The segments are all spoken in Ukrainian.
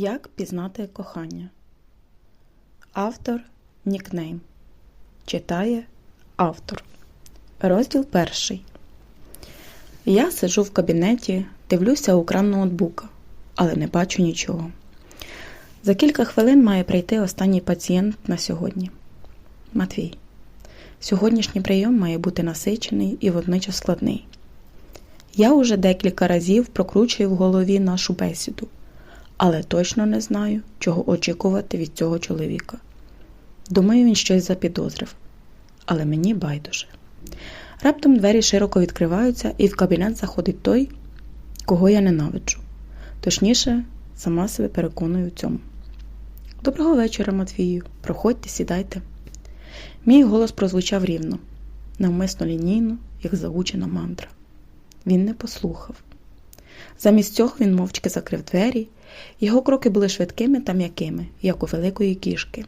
Як пізнати кохання? Автор нікнейм. Читає автор. Розділ перший. Я сиджу в кабінеті, дивлюся у екран ноутбука, але не бачу нічого. За кілька хвилин має прийти останній пацієнт на сьогодні. Матвій. Сьогоднішній прийом має бути насичений і водночас складний. Я уже декілька разів прокручую в голові нашу бесіду, але точно не знаю, чого очікувати від цього чоловіка. Думаю, він щось запідозрив, але мені байдуже. Раптом двері широко відкриваються, і в кабінет заходить той, кого я ненавиджу. Точніше, сама себе переконую в цьому. Доброго вечора, Матвію. Проходьте, сідайте. Мій голос прозвучав рівно, навмисно лінійно, як заучена мантра. Він не послухав. Замість цього він мовчки закрив двері, його кроки були швидкими та м'якими, як у великої кішки.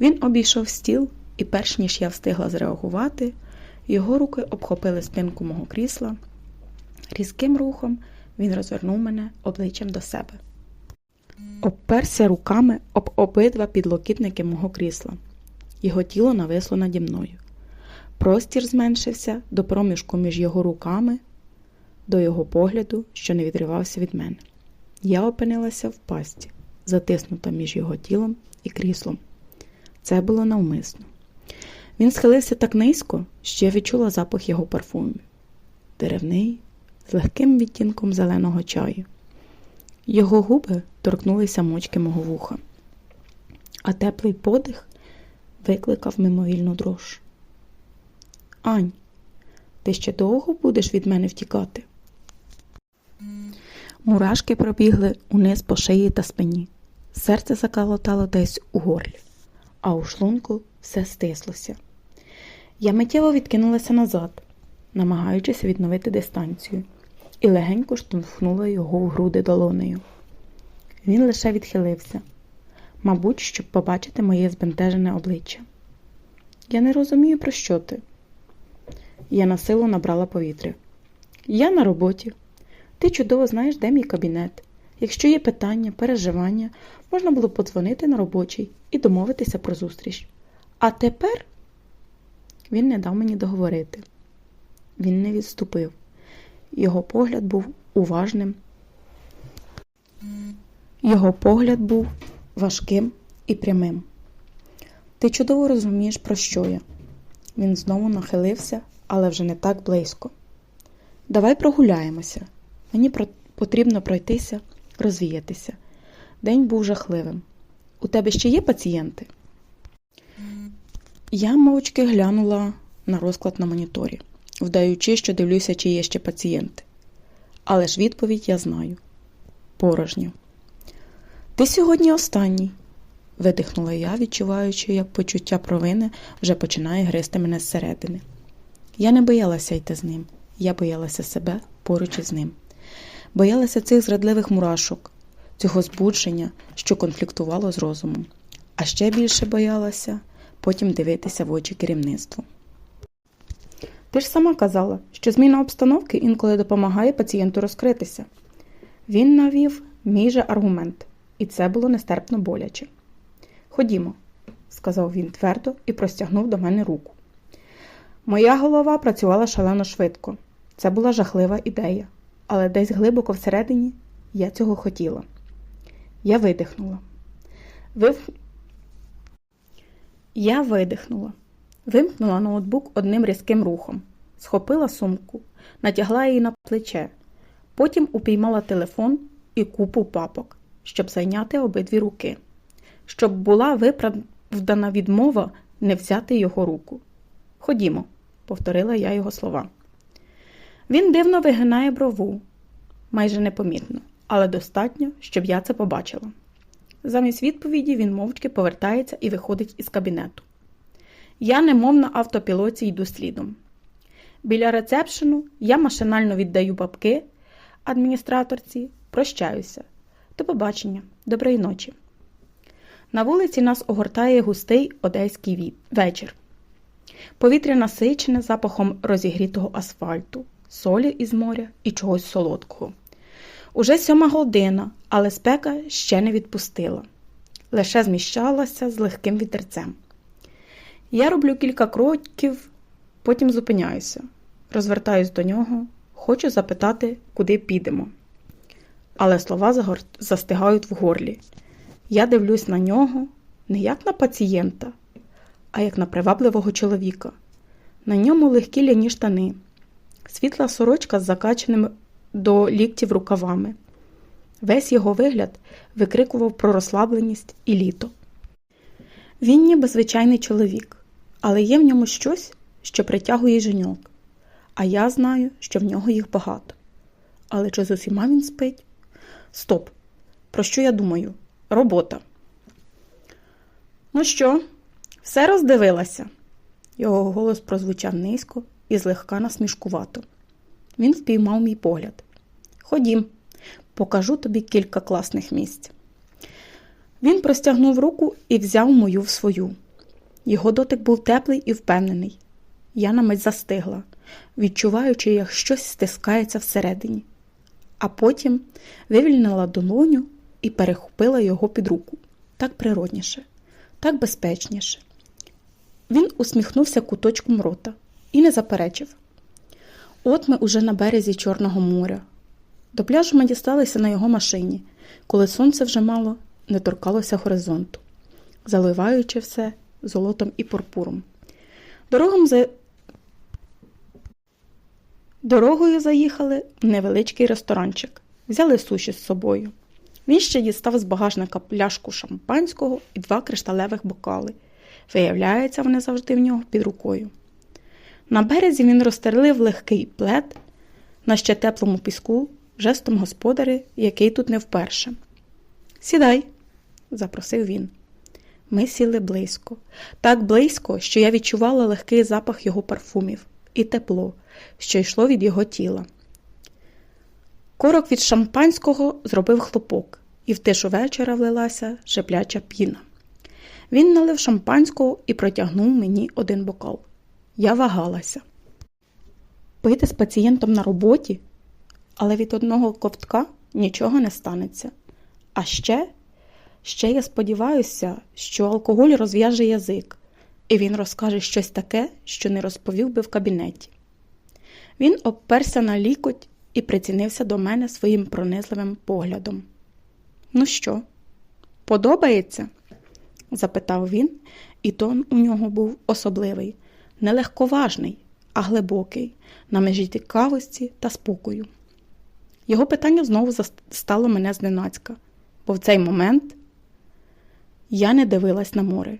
Він обійшов стіл, і, перш ніж я встигла зреагувати, його руки обхопили спинку мого крісла. Різким рухом він розвернув мене обличчям до себе. Обперся руками об обидва підлокітники мого крісла. Його тіло нависло наді мною. Простір зменшився до проміжку між його руками, до його погляду, що не відривався від мене. Я опинилася в пасті, затиснута між його тілом і кріслом. Це було навмисно. Він схилився так низько, що я відчула запах його парфумів. Деревний, з легким відтінком зеленого чаю. Його губи торкнулися мочки мого вуха, а теплий подих викликав мимовільну дрож. Ань, ти ще довго будеш від мене втікати? Мурашки пробігли униз по шиї та спині. Серце закалотало десь у горлі, а у шлунку все стислося. Я миттєво відкинулася назад, намагаючись відновити дистанцію, і легенько штовхнула його в груди долонею. Він лише відхилився, мабуть, щоб побачити моє збентежене обличчя. Я не розумію, про що ти. Я на силу набрала повітря. Я на роботі. Ти чудово знаєш, де мій кабінет. Якщо є питання, переживання, можна було подзвонити на робочий і домовитися про зустріч. А тепер він не дав мені договорити. Він не відступив. Його погляд був уважним. Його погляд був важким і прямим. Ти чудово розумієш, про що я. Він знову нахилився, але вже не так близько. Давай прогуляємося. Мені потрібно пройтися, розвіятися. День був жахливим. У тебе ще є пацієнти? Я мовчки глянула на розклад на моніторі, вдаючи, що дивлюся, чи є ще пацієнти. Але ж відповідь я знаю порожньо. Ти сьогодні останній, видихнула я, відчуваючи, як почуття провини вже починає гризти мене зсередини. Я не боялася йти з ним, я боялася себе поруч із ним. Боялася цих зрадливих мурашок, цього збудження, що конфліктувало з розумом. А ще більше боялася потім дивитися в очі керівництву. Ти ж сама казала, що зміна обстановки інколи допомагає пацієнту розкритися. Він навів мій же аргумент, і це було нестерпно боляче. Ходімо, сказав він твердо і простягнув до мене руку. Моя голова працювала шалено швидко. Це була жахлива ідея, але десь глибоко всередині я цього хотіла. Я видихнула. Вив... Я видихнула, вимкнула ноутбук одним різким рухом, схопила сумку, натягла її на плече, потім упіймала телефон і купу папок, щоб зайняти обидві руки, щоб була виправдана відмова не взяти його руку. Ходімо, повторила я його слова. Він дивно вигинає брову, майже непомітно, але достатньо, щоб я це побачила. Замість відповіді він мовчки повертається і виходить із кабінету. Я, немов на автопілоті, йду слідом. Біля рецепшену я машинально віддаю бабки адміністраторці, прощаюся. До побачення, доброї ночі. На вулиці нас огортає густий одеський вечір. Повітря насичене запахом розігрітого асфальту, солі із моря і чогось солодкого. Уже сьома година, але спека ще не відпустила. Лише зміщалася з легким вітерцем. Я роблю кілька кроків, потім зупиняюся, розвертаюсь до нього, хочу запитати, куди підемо. Але слова застигають в горлі. Я дивлюсь на нього не як на пацієнта, а як на привабливого чоловіка. На ньому легкі ляні штани, світла сорочка з закаченими до ліктів рукавами. Весь його вигляд викрикував про розслабленість і літо. Він ніби звичайний чоловік, але є в ньому щось, що притягує жінок. А я знаю, що в нього їх багато. Але чи з усіма він спить? Стоп! Про що я думаю? Робота. Ну що, все роздивилася? Його голос прозвучав низько і злегка насмішкувато. Він впіймав мій погляд. Ходім, покажу тобі кілька класних місць. Він простягнув руку і взяв мою в свою. Його дотик був теплий і впевнений. Я на мить застигла, відчуваючи, як щось стискається всередині, а потім вивільнила долоню і перехопила його під руку. Так природніше, так безпечніше. Він усміхнувся куточком рота і не заперечив. От ми уже на березі Чорного моря. До пляжу ми дісталися на його машині, коли сонце вже мало не торкалося горизонту, заливаючи все золотом і пурпуром. Дорогом за... Дорогою заїхали в невеличкий ресторанчик, взяли суші з собою. Він ще дістав з багажника пляшку шампанського і два кришталевих бокали. Виявляється, вони завжди в нього під рукою. На березі він розстелив легкий плед на ще теплому піску жестом господаря, який тут не вперше. Сідай, запросив він. Ми сіли близько, так близько, що я відчувала легкий запах його парфумів і тепло, що йшло від його тіла. Корок від шампанського зробив хлопок, і в тишу вечора влилася шепляча піна. Він налив шампанського і протягнув мені один бокал. Я вагалася. Пити з пацієнтом на роботі, але від одного ковтка нічого не станеться. А ще, ще я сподіваюся, що алкоголь розв'яже язик, і він розкаже щось таке, що не розповів би в кабінеті. Він обперся на лікоть і прицінився до мене своїм пронизливим поглядом. Ну що, подобається? запитав він, і тон у нього був особливий, не легковажний, а глибокий, на межі цікавості та спокою. Його питання знову стало мене зненацька, бо в цей момент я не дивилась на море,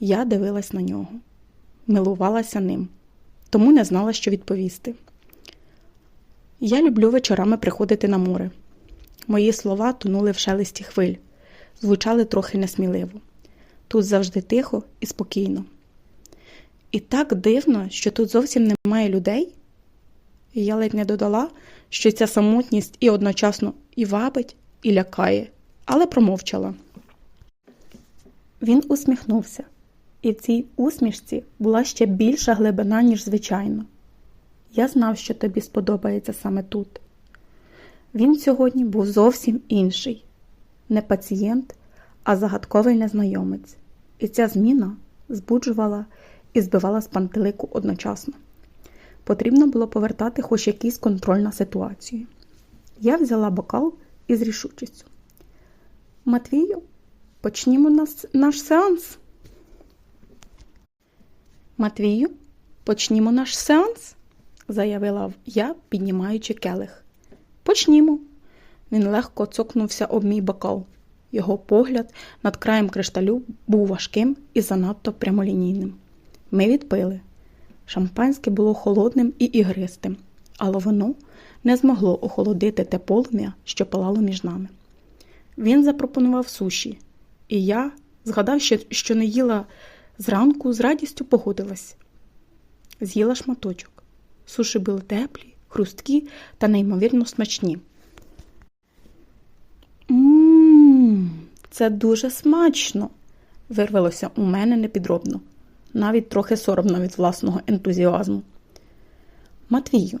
я дивилась на нього, милувалася ним, тому не знала, що відповісти. Я люблю вечорами приходити на море. Мої слова тонули в шелесті хвиль, звучали трохи несміливо. Тут завжди тихо і спокійно. І так дивно, що тут зовсім немає людей. Я ледь не додала, що ця самотність і одночасно і вабить, і лякає, але промовчала. Він усміхнувся, і в цій усмішці була ще більша глибина, ніж звичайно. Я знав, що тобі сподобається саме тут. Він сьогодні був зовсім інший не пацієнт, а загадковий незнайомець, і ця зміна збуджувала і збивала з пантелику одночасно. Потрібно було повертати хоч якийсь контроль на ситуацію. Я взяла бокал із рішучістю. Матвію, почнімо нас, наш сеанс. Матвію, почнімо наш сеанс, заявила я, піднімаючи келих. Почнімо. Він легко цокнувся об мій бокал. Його погляд над краєм кришталю був важким і занадто прямолінійним. Ми відпили. Шампанське було холодним і ігристим, але воно не змогло охолодити те полум'я, що палало між нами. Він запропонував суші, і я, згадавши, що не їла зранку, з радістю погодилась. З'їла шматочок. Суші були теплі, хрусткі та неймовірно смачні. Ммм, це дуже смачно, вирвалося у мене непідробно, навіть трохи соромно від власного ентузіазму. Матвію,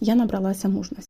я набралася мужності.